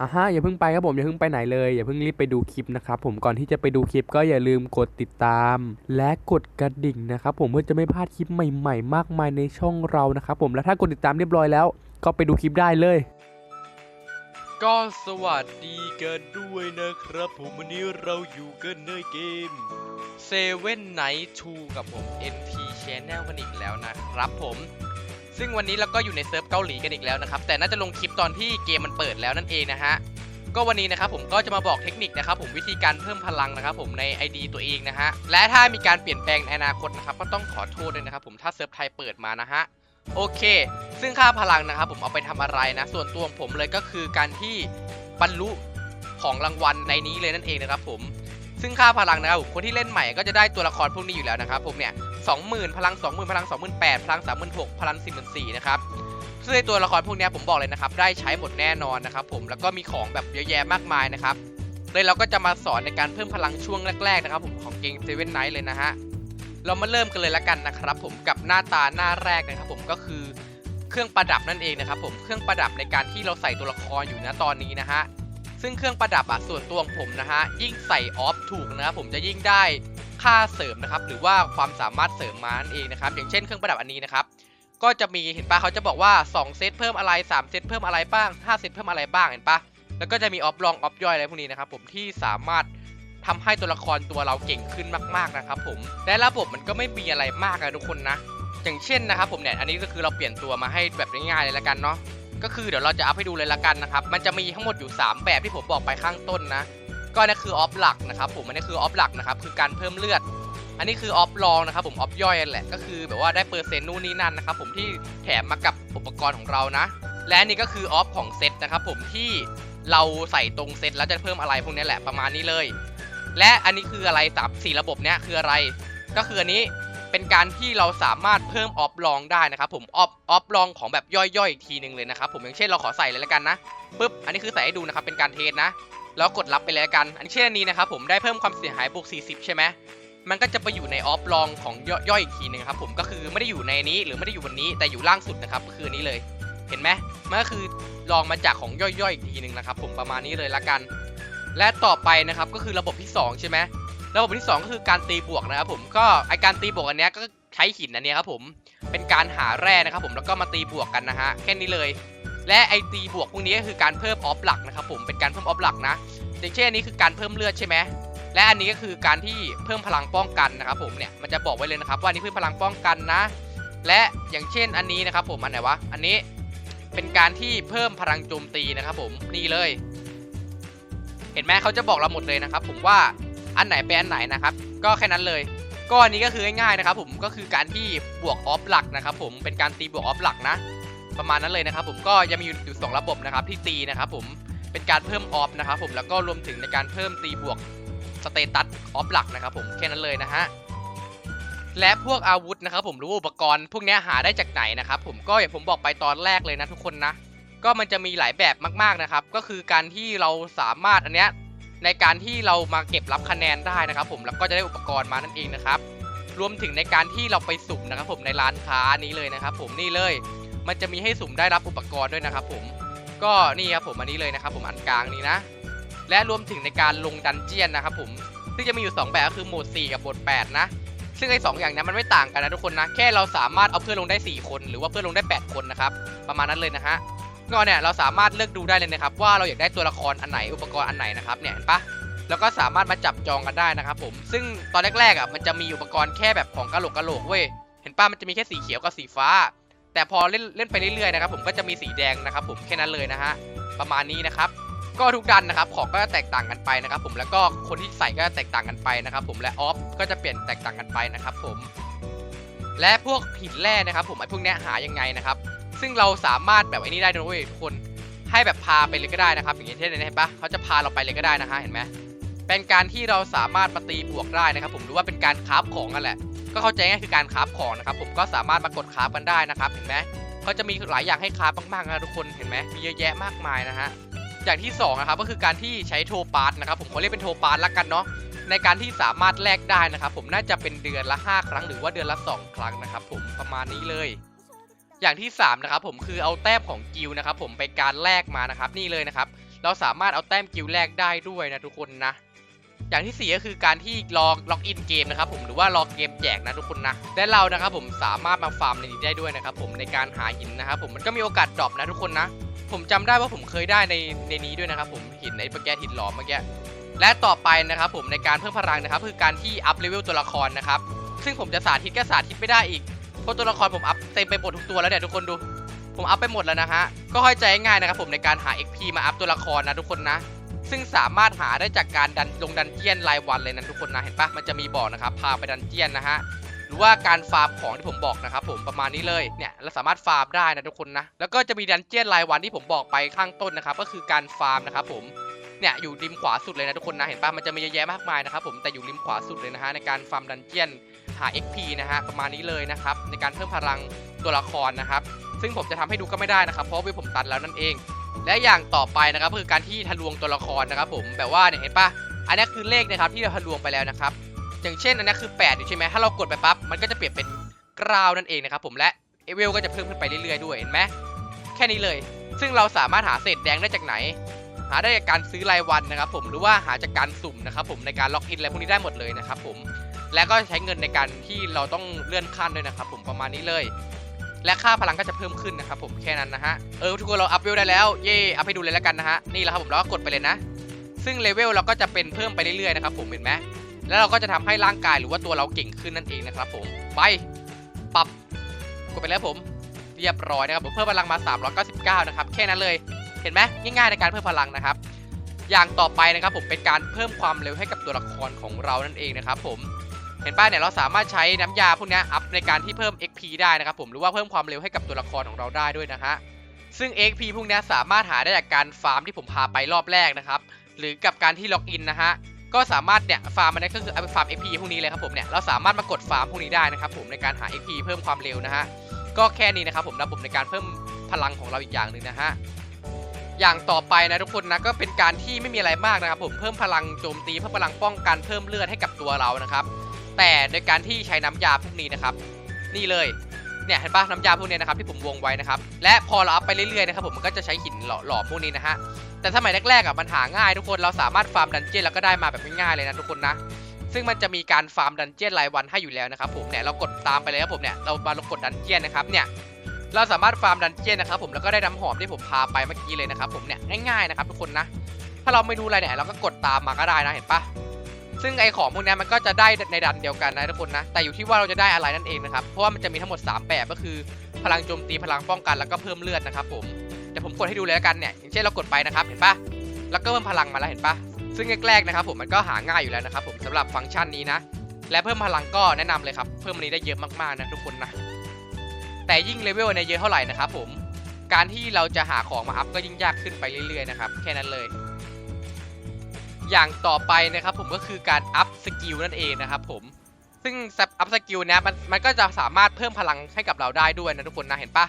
อะฮะอย่าเพิ่งไปครับผมอย่าเพิ่งไปไหนเลยอย่าเพิ่งรีบไปดูคลิปนะครับผมก่อนที่จะไปดูคลิปก็อย่าลืมกดติดตาม และกดกระดิ่งนะครับผมเพื่อจะไม่พลาดคลิปใหม่ ๆ มากมายในช่องเรานะครับผมและถ้ากดติดตามเรียบร้อยแล้ว ก็ไปดูคลิปได้เลย ก็สวัสดีกันด้วยนะครับผมวันนี้เราอยู่กันในเกม Seven Night 2กับผม NT Channel กันอีกแล้วนะครับผม ซึ่งวันนี้เราก็อยู่ในเซิร์ฟเกาหลีกันอีกแล้วนะครับ แต่น่าจะลงคลิปตอนที่เกมมันเปิดแล้วนั่นเองนะฮะ ก็วันนี้นะครับผมก็จะมาบอกเทคนิคนะครับผมวิธีการเพิ่มพลังนะครับผมใน ID ตัวเองนะฮะ และถ้ามีการเปลี่ยนแปลงในอนาคตนะครับก็ต้องขอโทษด้วยนะครับผมถ้าเซิร์ฟไทยเปิดมานะฮะ โอเค ซึ่งค่าพลังนะครับผมเอาไปทำอะไรนะ ส่วนตัวผมเลยก็คือการที่บรรลุของรางวัลในนี้เลยนั่นเองนะครับผม ซึ่งค่าพลังนะครับคนที่เล่นใหม่ก็จะได้ตัวละครพวกนี้อยู่แล้วนะครับผมเนี่ยสองหมื่นพลังสองหมื่นพลังสองหมื่นแปดพลังสามหมื่นหกพลังสี่หมื่นสี่นะครับซึ่งตัวละครพวกนี้ผมบอกเลยนะครับได้ใช้หมดแน่นอนนะครับผมแล้วก็มีของแบบเยอะแยะมากมายนะครับเลยเราก็จะมาสอนในการเพิ่มพลังช่วงแรกๆนะครับผมของเกมเซเว่นไนท์เลยนะฮะเรามาเริ่มกันเลยละกันนะครับผมกับหน้าตาหน้าแรกนะครับผมก็คือเครื่องประดับนั่นเองนะครับผมเครื่องประดับในการที่เราใส่ตัวละครอยู่นะตอนนี้นะฮะ ซึ่งเครื่องประดับอะส่วนตัวของผมนะฮะยิ่งใส่ออฟถูกนะครับผมจะยิ่งได้ค่าเสริมนะครับหรือว่าความสามารถเสริมมานั่นเองนะครับอย่างเช่นเครื่องประดับอันนี้นะครับก็จะมีเห็นปะเขาจะบอกว่า 2 เซตเพิ่มอะไร 3 เซตเพิ่มอะไรบ้าง 5 เซตเพิ่มอะไรบ้างเห็นปะแล้วก็จะมีออฟลองออฟย่อยอะไรพวกนี้นะครับผมที่สามารถทำให้ตัวละครตัวเราเก่งขึ้นมากๆนะครับผมและระบบมันก็ไม่มีอะไรมากนะทุกคนนะ อย่างเช่นนะครับผมเนี่ยอันนี้ก็คือเราเปลี่ยนตัวมาให้แบบง่ายๆเลยละกันเนาะ ก็คือเดี๋ยวเราจะอัพให้ดูเลยละกันนะครับ มันจะมีทั้งหมดอยู่ 3 แบบที่ผมบอกไปข้างต้นนะ ก็นั่นคือออฟหลักนะครับผมอันนี้คือออฟหลักนะครับ คือการเพิ่มเลือด อันนี้คือออฟรองนะครับผมออฟย่อยนั่แหละ ก็คือแบบว่าได้เปอร์เซ็นต์นู่นนี่นั่นนะครับผมที่แถมมากับอุปกรณ์ของเรานะ และอันนี่ก็คือออฟของเซตนะครับผมที่เราใส่ตรงเซตแล้วจะเพิ่มอะไรพวกนี้แหละประมาณนี้เลย และอันนี้คืออะไรสามสี่ระบบเนี้ยคืออะไร ก็คืออันนี้ เป็นการที่เราสามารถเพิ่มออฟลองได้นะครับผมออฟออฟลองของแบบย่อยๆอีกทีหนึ่งเลยนะครับผมอย่างเช่นเราขอใส่เลยแล้วกันนะปึ๊บอันนี้คือใส่ให้ดูนะครับเป็นการเทสนะ แล้วกดรับไปเลยละกัน อันเช่นนี้นะครับผมได้เพิ่มความเสียหายบวก 40 ใช่ไหมมันก็จะไปอยู่ในออฟลองของย่อยๆอีกทีหนึงครับผมก็คือไม่ได้อยู่ในนี้หรือไม่ได้อยู่บนนี้แต่อยู่ล่างสุดนะครับคืออันนี้เลย เห็นไหมมันก็คือลองมาจากของย่อยๆอีกทีหนึ่งนะครับผมประมาณนี้เลยละกัน และต่อไปนะครับก็คือระบบที่ 2 ใช่ไหม ระบบที่2ก็คือการตีบวกนะครับผมก็ไอการตีบวกอันเนี้ยก็ใช้หินอันเนี้ยครับผมเป็นการหาแร่นะครับผมแล้วก็มาตีบวกกันนะฮะแค่นี้เลย และไอตีบวกพวกนี้ก็คือการเพิ่มออฟหลักนะครับผมเป็นการเพิ่มออฟหลักนะอย่างเช่นอันนี้คือการเพิ่มเลือดใช่ไหมและอันนี้ก็คือการที่เพิ่มพลังป้องกันนะครับผมเนี่ยมันจะบอกไว้เลยนะครับว่านนี้เพิ่มพลังป้องกันนะ และอย่างเช่นอันนี้นะครับผมอันไหนวะอันนี้เป็นการที่เพิ่มพลังโจมตีนะครับผมนี่เลย เห็นไหมเขาจะบอกเราหมดเลยนะครับผมว่า อันไหนเป็นอันไหนนะครับ ก็แค่นั้นเลยก็อันนี้ก็คือง่ายๆนะครับผมก็คือการที่บวกออฟหลักนะครับผมเป็นการตีบวกออฟหลักนะ ประมาณนั้นเลยนะครับผมก็ยังมีอยู่สองระบบนะครับที่ตีนะครับผมเป็นการเพิ่มออฟนะครับผมแล้วก็รวมถึงในการเพิ่มตีบวกสเตตัสออฟหลักนะครับผมแค่นั้นเลยนะฮะและพวกอาวุธนะครับผมหรู้อุปกรณ์ พวกนี้หาได้จากไหนนะครับผมก็อย่างผมบอกไปตอนแรกเลยนะทุกคนนะ ก็มันจะมีหลายแบบมากๆนะครับ ก็คือการที่เราสามารถอันเนี้ย ในการที่เรามาเก็บรับคะแนนได้นะครับ ผมแล้วก็จะได้อุปกรณ์มานั่นเองนะครับ รวมถึงในการที่เราไปสุ่มนะครับ ผมในร้านค้านี้เลยนะครับ ผมนี่เลย มันจะมีให้สุ่มได้รับอุปกรณ์ด้วยนะครับ ผมก็นี่ครับผมอันนี้เลยนะครับ ผมอันกลางนี้นะ และรวมถึงในการลงดันเจียนนะครับ ผมซึ่งจะมีอยู่ 2 แบบก็คือโหมด 4 กับโหมด 8 นะ ซึ่งไอ้สองอย่างนี้มันไม่ต่างกันนะทุกคนนะแค่เราสามารถเอาเพื่อนลงได้ 4 คน หรือว่าเพื่อนลงได้ 8 คนนะครับประมาณนั้นเลยนะฮะ ก็เนี่ยเราสามารถเลือกดูได้เลยนะครับ ว่าเราอยากได้ตัวละครอันไหนอุปกรณ์อันไหนนะครับเนี่ยเห็นปะแล้วก็สามารถมาจับจองกันได้นะครับผมซึ่งตอนแรกๆอะมันจะมีอุปกรณ์แค่แบบของกะโหลกกะโหลกเว้ยเห็นปะมันจะมีแค่สีเขียวกับสีฟ้า แต่พอเล่นเล่นไปเรื่อยๆนะครับผมก็จะมีสีแดงนะครับผมแค่นั้นเลยนะฮะประมาณนี้นะครับก็ทุกดันนะครับของก็จะแตกต่างกันไปนะครับผมแล้วก็คนที่ใส่ก็จะแตกต่างกันไปนะครับผมและออฟก็จะเปลี่ยนแตกต่างกันไปนะครับผมและพวกหินแร่นะครับผมไอ้พวกเนี้ยหายังไงนะครับ ซึ่งเราสามารถแบบไอ้นี่ได้ด้วยทุกคนให้แบบพาไปเลยก็ได้นะครับ อย่างเช่นเห็นปะเขาจะพาเราไปเลยก็ได้นะฮะเห็นไหมเป็นการที่เราสามารถมาตีบวกได้นะครับ ผมหรือว่าเป็นการคราฟของกันแหละ ก็เข้าใจง่ายคือการคราฟของนะครับ ผมก็สามารถมากดคราฟกันได้นะครับ เห็นไหมเขาจะมีหลายอย่างให้คราฟมากๆนะทุกคนเห็นไหมมีเยอะแยะมากมายนะฮะอย่างที่สองนะครับก็คือการที่ใช้โทปาร์ตนะครับ ผมเขาเรียกเป็นโทปาร์ตละกันเนาะในการที่สามารถแลกได้นะครับ ผมน่าจะเป็นเดือนละ 5 ครั้ง หรือว่าเดือนละ 2 ครั้งนะครับ ผมประมาณนี้เลย อย่างที่ 3 นะครับผมคือเอาแต้มของกิลนะครับผมไปการแลกมานะครับ นี่เลยนะครับ เราสามารถเอาแต้มกิลแรกได้ด้วยนะทุกคนนะ อย่างที่สี่ก็คือการที่รอล็อกอินเกมนะครับผมหรือว่ารอเกมแจกนะทุกคนนะและเรานะครับผมสามารถมาฟาร์มในนี้ได้ด้วยนะครับผมในการหาหินนะครับผมมันก็มีโอกาสดรอปนะทุกคนนะ ผมจำได้ว่าผมเคยได้ในในนี้ด้วยนะครับผมหินไอ้ปะแกหินหลอมเมื่อกี้และต่อไปนะครับผมในการเพิ่มพลังนะครับคือการที่อัพเลเวลตัวละครนะครับซึ่งผมจะสาธิตก็สาธิตไม่ได้อีก เพราะตัวละครผมอัพเต็มไปหมดทุกตัวแล้วเนี่ยทุกคนดู ผมอัพไปหมดแล้วนะฮะ ก็เข้าใจง่ายนะครับผมในการหา XP มาอัพตัวละครนะทุกคนนะ ซึ่งสามารถหาได้จากการดันลงดันเจียนรายวันเลยนะทุกคนนะ เห็นปะมันจะมีบอกนะครับ พาไปดันเจียนนะฮะหรือว่าการฟาร์มของที่ผมบอกนะครับผมประมาณนี้เลยเนี่ยเราสามารถฟาร์มได้นะทุกคนนะแล้วก็จะมีดันเจียนรายวันที่ผมบอกไปข้างต้นนะครับก็คือการฟาร์มนะครับผมเนี่ยอยู่ริมขวาสุดเลยนะทุกคนนะเห็นปะมันจะมีเยอะแยะมากมายนะครับผมแต่อยู่ริมขวาสุดเลยนะฮะในการฟาร์มดันเจียน หา XP นะฮะประมาณนี้เลยนะครับในการเพิ่มพลังตัวละครนะครับ ซึ่งผมจะทำให้ดูก็ไม่ได้นะครับ เพราะว่าผมตัดแล้วนั่นเอง และอย่างต่อไปนะครับคือการที่ทะลวงตัวละครนะครับ ผมแบบว่าเนี่ยเห็นปะอันนี้คือเลขนะครับที่เราทะลวงไปแล้วนะครับ อย่างเช่นอันนี้คือ8อยู่ใช่ไหมถ้าเรากดไปปั๊บมันก็จะเปลี่ยนเป็นกราวนั่นเองนะครับผมและเอเวลก็จะเพิ่มขึ้นไปเรื่อยๆด้วยเห็นไหมแค่นี้เลย ซึ่งเราสามารถหาเศษแดงได้จากไหน หาได้จากการซื้อรายวันนะครับ ผมหรือว่าหาจากการสุ่มนะครับ ผมในการล็อกอินอะไรพวกนี้ได้หมดเลยนะครับ ผม และก็ใช้เงินในการที่เราต้องเลื่อนขั้นด้วยนะครับผมประมาณนี้เลย และค่าพลังก็จะเพิ่มขึ้นนะครับผมแค่นั้นนะฮะเออทุกคนเราอัพเวลได้แล้วเย่อัพให้ดูเลยแล้วกันนะฮะนี่แหละครับผมเราก็กดไปเลยนะ ซึ่งเลเวลเราก็จะเป็นเพิ่มไปเรื่อยๆนะครับผมเห็นไหมแล้วเราก็จะทำให้ร่างกายหรือว่าตัวเราเก่งขึ้นนั่นเองนะครับผมไปปรับกดไปแล้วผมเรียบร้อยนะครับผมเพิ่มพลังมา 399 นะครับแค่นั้นเลยเห็นไหมง่ายๆในการเพิ่มพลังนะครับ อย่างต่อไปนะครับผมเป็นการเพิ่มความเร็วให้กับตัวละครของเรานั่นเองนะครับผม ห็นป้ายเนี่ยเราสามารถใช้น้ำยาพวกนี้อัพในการที่เพิ่ม XP ได้นะครับผมหรือว่าเพิ่มความเร็วให้กับตัวละครของเราได้ด้วยนะฮะซึ่ง XP พวกนี้สามารถหาได้จากการฟาร์มที่ผมพาไปรอบแรกนะครับหรือกับการที่ล็อกอินนะฮะก็สามารถเนี่ยฟาร์มมันได้ก็คือเอาไปฟาร์ม XP พวกนี้เลยครับผมเนี่ยเราสามารถมากดฟาร์มพวกนี้ได้นะครับผมในการหา XP เพิ่มความเร็วนะฮะก็แค่นี้นะครับผมระบบในการเพิ่มพลังของเราอีกอย่างหนึ่งนะฮะอย่างต่อไปนะทุกคนนะก็เป็นการที่ไม่มีอะไรมากนะครับผมเพิ่มพลังโจมตีเพิ่มพลังป้องกันเพิ่มเลือดให้กับตัวเรานะครับ แต่โดยการที่ใช้น้ำยาพวกนี้นะครับ นี่เลยเนี่ยเห็นปะน้ำยาพวกนี้นะครับที่ผมวงไว้นะครับ และพอเราอัพไปเรื่อยๆนะครับผมมันก็จะใช้หินหล่อหลอมพวกนี้นะฮะแต่สมัยแรกๆอะมันหาง่ายทุกคนเราสามารถฟาร์มดันเจี้ยนแล้วก็ได้มาแบบง่ายๆเลยนะทุกคนนะซึ่งมันจะมีการฟาร์มดันเจี้ยนรายวันให้อยู่แล้วนะครับผมเนี่ยเรากดตามไปเลยครับผมเนี่ยเรามาลงกดดันเจี้ยนนะครับเนี่ยเราสามารถฟาร์มดันเจี้ยนนะครับผมแล้วก็ได้น้ำหอมที่ผมพาไปเมื่อกี้เลยนะครับผมเนี่ยง่ายๆนะครับทุกคนนะ ถ้าเราไม่รู้อะไรเนี่ยเราก็กดตามมาก็ได้นะเห็นปะ ซึ่งไอของพวกนี้มันก็จะได้ในดันเดียวกันนะทุกคนนะ แต่อยู่ที่ว่าเราจะได้อะไรนั่นเองนะครับ เพราะว่ามันจะมีทั้งหมด 3 แบบก็คือ พลังโจมตีพลังป้องกันแล้วก็เพิ่มเลือดนะครับผมเดี๋ยวผมกดให้ดูเลยแล้วกันเนี่ยอย่างเช่นเรากดไปนะครับเห็นปะแล้วก็เพิ่มพลังมาแล้วเห็นปะซึ่งแรกๆนะครับผมมันก็หาง่ายอยู่แล้วนะครับผมสำหรับฟังก์ชันนี้นะ และเพิ่มพลังก็แนะนำเลยครับเพิ่มอันนี้ได้เยอะมากๆนะทุกคนนะแต่ยิ่งเลเวลเนี่ยเยอะเท่าไหร่นะครับผมการที่เราจะหาของมาอัพก็ยิ่งยากขึ้นไปเรื่อยๆนะครับแค่นั้นเลย อย่างต่อไปนะครับผมก็คือการอัพสกิลนั่นเองนะครับผมซึ่งอัพสกิลเนี้ยมันมันก็จะสามารถเพิ่มพลังให้กับเราได้ด้วยนะทุกคนนะเห็นปะ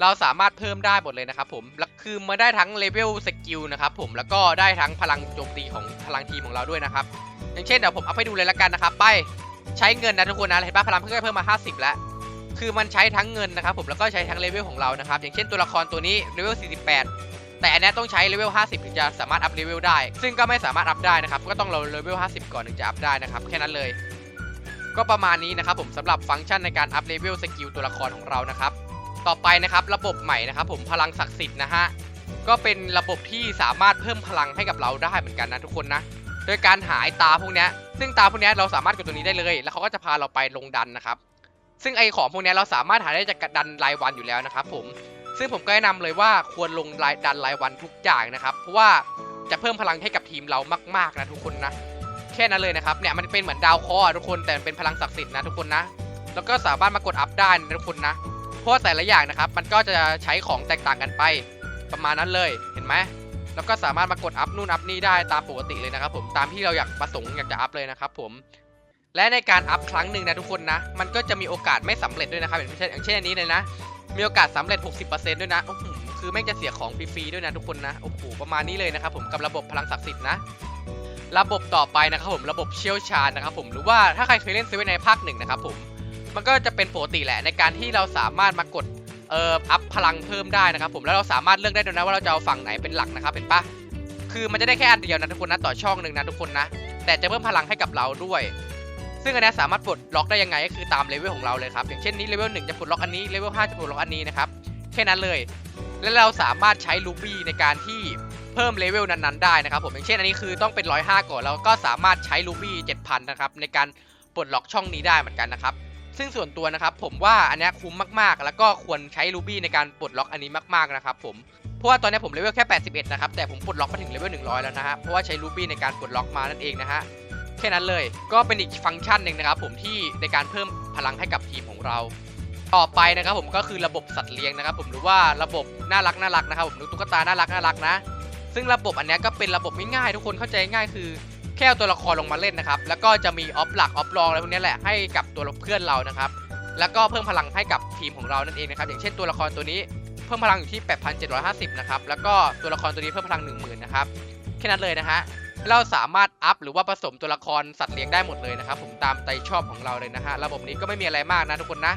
เราสามารถเพิ่มได้หมดเลยนะครับผมแล้วคือมาได้ทั้งเลเวลสกิลนะครับผมแล้วก็ได้ทั้งพลังโจมตีของพลังทีมของเราด้วยนะครับ อย่างเช่นเดี๋ยวผมอัพให้ดูเลยละกันนะครับ ไปใช้เงินนะทุกคนนะเห็นปะพลังเพิ่มเพิ่มมา 50 แล้ว คือมันใช้ทั้งเงินนะครับผมแล้วก็ใช้ทั้งเลเวลของเรานะครับ อย่างเช่นตัวละครตัวนี้เลเวล48 แต่อันนี้ต้องใช้เลเวล 50 ถึงจะสามารถอัพเลเวลได้ ซึ่งก็ไม่สามารถอัพได้นะครับ ก็ต้องเราเลเวล 50 ก่อนถึงจะอัพได้นะครับ แค่นั้นเลย ก็ประมาณนี้นะครับผมสำหรับฟังก์ชันในการอัพเลเวลสกิลตัวละครของเรานะครับ ต่อไปนะครับระบบใหม่นะครับผมพลังศักดิ์สิทธิ์นะฮะ ก็เป็นระบบที่สามารถเพิ่มพลังให้กับเราได้เหมือนกันนะทุกคนนะ โดยการหาไอ้ตาพวกเนี้ยซึ่งตาพวกเนี้ยเราสามารถกดตัวนี้ได้เลย แล้วเขาก็จะพาเราไปลงดันนะครับ ซึ่งไอของพวกเนี้ยเราสามารถหาได้จากดันรายวันอยู่แล้วนะครับผม ซึ่งผมก็แนะนำเลยว่าควรลงรายดันรายวันทุกอย่างนะครับ เพราะว่าจะเพิ่มพลังให้กับทีมเรามากๆนะทุกคนนะ แค่นั้นเลยนะครับ เนี่ยมันเป็นเหมือนดาวคอทุกคนแต่มันเป็นพลังศักดิ์สิทธิ์นะทุกคนนะ แล้วก็สามารถมากดอัพได้นะทุกคนนะ เพราะแต่ละอย่างนะครับ มันก็จะใช้ของแตกต่างกันไป ประมาณนั้นเลย เห็นไหมแล้วก็สามารถมากดอัพนู่นอัพนี่ได้ตามปกติเลยนะครับ ผม ตามที่เราอยากประสงค์อยากจะอัพเลยนะครับ ผมและในการอัพครั้งหนึ่งนะทุกคนนะ มันก็จะมีโอกาสไม่สำเร็จด้วยนะครับอย่างเช่นอย่างเช่นอันนี้เลยนะ มีโอกาสสำเร็จ 60%ด้วยนะโอ้โหคือแม่งจะเสียของฟรีๆด้วยนะทุกคนนะโอ้โหประมาณนี้เลยนะครับผมกับระบบพลังศักดิ์สิทธิ์นะระบบต่อไปนะครับผมระบบเชี่ยวชาญนะครับผมหรือว่าถ้าใครเคยเล่นเซเว่นในภาคหนึ่งนะครับผมมันก็จะเป็นปกติแหละในการที่เราสามารถมากดเอ่ออัพพลังเพิ่มได้นะครับผมแล้วเราสามารถเลือกได้ด้วยนะว่าเราจะเอาฝั่งไหนเป็นหลักนะครับเห็นปะคือมันจะได้แค่อันเดียวนะทุกคนนะต่อช่องหนึ่งนะทุกคนนะแต่จะเพิ่มพลังให้กับเราด้วย ซึ่งอันนี้สามารถปลดล็อกได้ยังไงก็คือตามเลเวลของเราเลยครับ อย่างเช่นนี้เลเวลหนึ่งจะปลดล็อกอันนี้เลเวลห้าจะปลดล็อกอันนี้นะครับแค่นั้นเลย แล้วเราสามารถใช้ลูบี้ในการที่เพิ่มเลเวลนั้นๆได้นะครับผมอย่างเช่นอันนี้คือต้องเป็น105ก่อนแล้วก็สามารถใช้ลูบี้7,000นะครับในการปลดล็อกช่องนี้ได้เหมือนกันนะครับซึ่งส่วนตัวนะครับผมว่าอันนี้คุ้มมากๆ แล้วก็ควรใช้ลูบี้ในการปลดล็อกอันนี้มากๆนะครับผมเพราะว่าตอนนี้ผมเลเวลแค่ 81 นะครับแต่ผมปลดล็อกมาถึงเลเวล100 แล้วนะฮะเพราะว่าใช้ลูบี้ในการปลดล็อกมานั่นเองนะฮะ ค่นั้นเลย ก็เป็นอีกฟังก์ชันหนึ่งนะครับผมที่ในการเพิ่มพลังให้กับทีมของเรา ต่อไปนะครับผมก็คือระบบสัตว์เลี้ยงนะครับ ผมหรือว่าระบบน่ารักน่ารักนะครับผมดูตุ๊กตาน่ารักน่ารักนะ ซึ่งระบบอันนี้ก็เป็นระบบง่ายๆทุกคนเข้าใจง่ายคือแค่ตัวละครลงมาเล่นนะครับ แล้วก็จะมีออฟหลักออฟรองอะไรพวกนี้แหละให้กับตัวเพื่อนเรานะครับ แล้วก็เพิ่มพลังให้กับทีมของเรานั่นเองนะครับ อย่างเช่นตัวละครตัวนี้เพิ่มพลังอยู่ที่ 8,750 นะครับ แล้วก็ตัวละครตัวนี้เพิ่มพลัง 10,000 นะครับ แค่นั้นเลยนะฮะ เราสามารถอัพหรือว่าผสมตัวละครสัตว์เลี้ยงได้หมดเลยนะครับผมตามใจชอบของเราเลยนะฮะระบบนี้ก็ไม่มีอะไรมากนะทุกคนนะ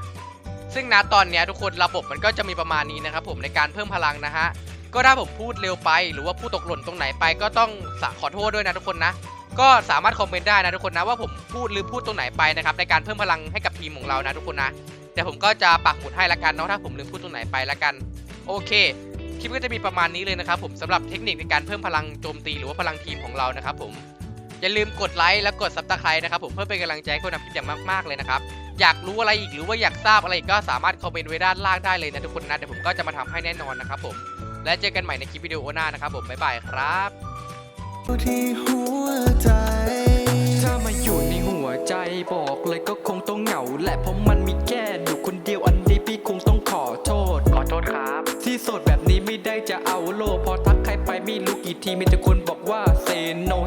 ซึ่งณตอนนี้ทุกคนระบบมันก็จะมีประมาณนี้นะครับผมในการเพิ่มพลังนะฮะก็ถ้าผมพูดเร็วไป หรือว่าพูดตกหล่นตรงไหนไป ก็ต้องขอโทษด้วยนะทุกคนนะก็สามารถคอมเมนต์ได้นะทุกคนนะว่าผมพูดหรือพูดตรงไหนไปนะครับในการเพิ่มพลังให้กับทีมของเรานะทุกคนนะเดี๋ยวผมก็จะปักหมุดให้ละกันเนาะถ้าผมลืมพูดตรงไหนไปละกัน โอเค คลิปก็จะมีประมาณนี้เลยนะครับผมสำหรับเทคนิคในการเพิ่มพลังโจมตีหรือว่าพลังทีมของเรานะครับผมอย่าลืมกดไลค์และกดซับสไครต์นะครับผมเพื่อเป็นกำลังใจให้คนทำคลิปอย่างมากๆเลยนะครับอยากรู้อะไรอีกหรือว่าอยากทราบอะไรก็สามารถคอมเมนต์ไว้ด้านล่างได้เลยนะทุกคนนะเดี๋ยวผมก็จะมาทำให้แน่นอนนะครับผมและเจอกันใหม่ในคลิปวิดีโอหน้านะครับผมบ๊ายบายครับที่หัวใจถ้ามาอยู่ในหัวใจบอกเลยก็คงต้องเหงาและเพราะมันมีแค่อยู่คนเดียวอันนี้พี่คงต้องขอโทษขอโทษครับ ที่โสดแบบ พอทักใครไปไม่รู้กี่ทีมีแต่คนบอกว่าเซโน